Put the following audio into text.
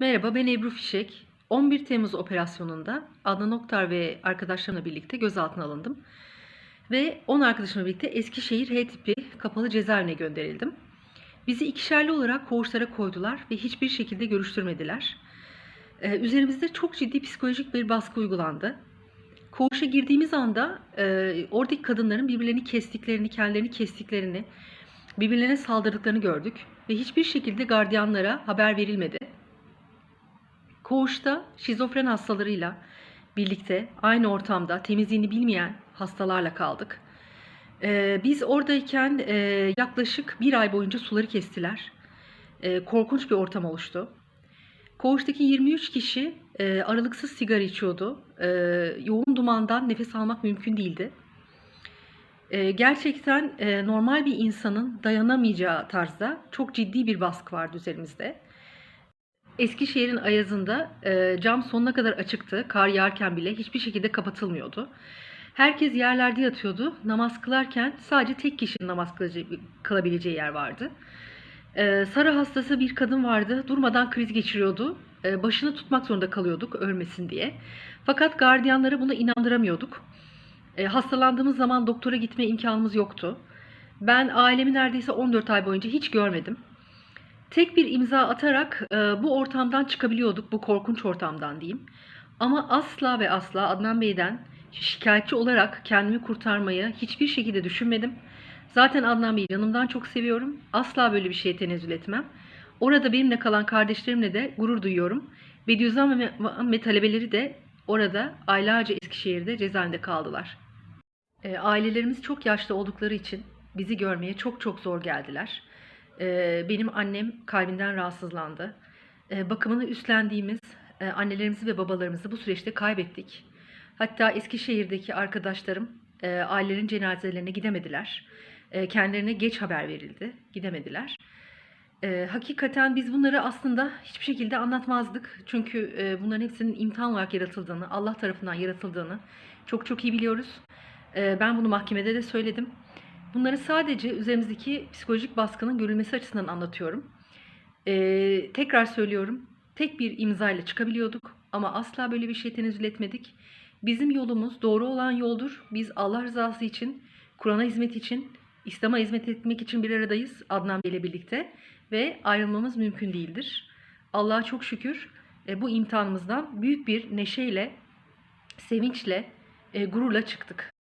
Merhaba, ben Ebru Fişek. 11 Temmuz operasyonunda Adnan Oktar ve arkadaşlarımla birlikte gözaltına alındım. Ve 10 arkadaşımla birlikte Eskişehir H tipi kapalı cezaevine gönderildim. Bizi ikişerli olarak koğuşlara koydular ve hiçbir şekilde görüştürmediler. Ee, üzerimizde çok ciddi psikolojik bir baskı uygulandı. Koğuşa girdiğimiz anda e, oradaki kadınların birbirlerini kestiklerini, kendilerini kestiklerini, birbirlerine saldırdıklarını gördük. Ve hiçbir şekilde gardiyanlara haber verilmedi. Koğuşta şizofren hastalarıyla birlikte aynı ortamda temizliğini bilmeyen hastalarla kaldık. Ee, biz oradayken e, yaklaşık bir ay boyunca suları kestiler. Ee, korkunç bir ortam oluştu. Koğuştaki 23 kişi e, aralıksız sigara içiyordu. E, yoğun dumandan nefes almak mümkün değildi. Gerçekten e, normal bir insanın dayanamayacağı tarzda çok ciddi bir baskı vardı üzerimizde. Eskişehir'in ayazında e, cam sonuna kadar açıktı. Kar yağarken bile hiçbir şekilde kapatılmıyordu. Herkes yerlerde yatıyordu. Namaz kılarken sadece tek kişinin namaz kılabileceği yer vardı. E, Sarı hastası bir kadın vardı. Durmadan kriz geçiriyordu. E, başını tutmak zorunda kalıyorduk ölmesin diye. Fakat gardiyanlara bunu inandıramıyorduk. E, hastalandığımız zaman doktora gitme imkanımız yoktu. Ben ailemi neredeyse 14 ay boyunca hiç görmedim. Tek bir imza atarak e, bu ortamdan çıkabiliyorduk, bu korkunç ortamdan diyeyim. Ama asla ve asla Adnan Bey'den şikayetçi olarak kendimi kurtarmayı hiçbir şekilde düşünmedim. Zaten Adnan Bey'i yanımdan çok seviyorum. Asla böyle bir şeye tenezzül etmem. Orada benimle kalan kardeşlerimle de gurur duyuyorum. Bediüzzaman ve, talebeleri de orada aylarca Eskişehir'de cezaevinde kaldılar. E, ailelerimiz çok yaşlı oldukları için bizi görmeye çok çok zor geldiler. E, benim annem kalbinden rahatsızlandı. E, bakımını üstlendiğimiz e, annelerimizi ve babalarımızı bu süreçte kaybettik. Hatta Eskişehir'deki arkadaşlarım e, ailelerin cenazelerine gidemediler. E, kendilerine geç haber verildi, gidemediler. E, hakikaten biz bunları aslında hiçbir şekilde anlatmazdık. Çünkü bunların hepsinin imtihan olarak yaratıldığını, Allah tarafından yaratıldığını çok çok iyi biliyoruz. Ben bunu mahkemede de söyledim. Bunları sadece üzerimizdeki psikolojik baskının görülmesi açısından anlatıyorum. E, tekrar söylüyorum, tek bir imzayla çıkabiliyorduk ama asla böyle bir şey tenezzül etmedik. Bizim yolumuz doğru olan yoldur. Biz Allah rızası için, Kur'an'a hizmet için, İslam'a hizmet etmek için bir aradayız Adnan Bey'le birlikte ve ayrılmamız mümkün değildir. Allah'a çok şükür e, bu imtihanımızdan büyük bir neşeyle, sevinçle, e, gururla çıktık.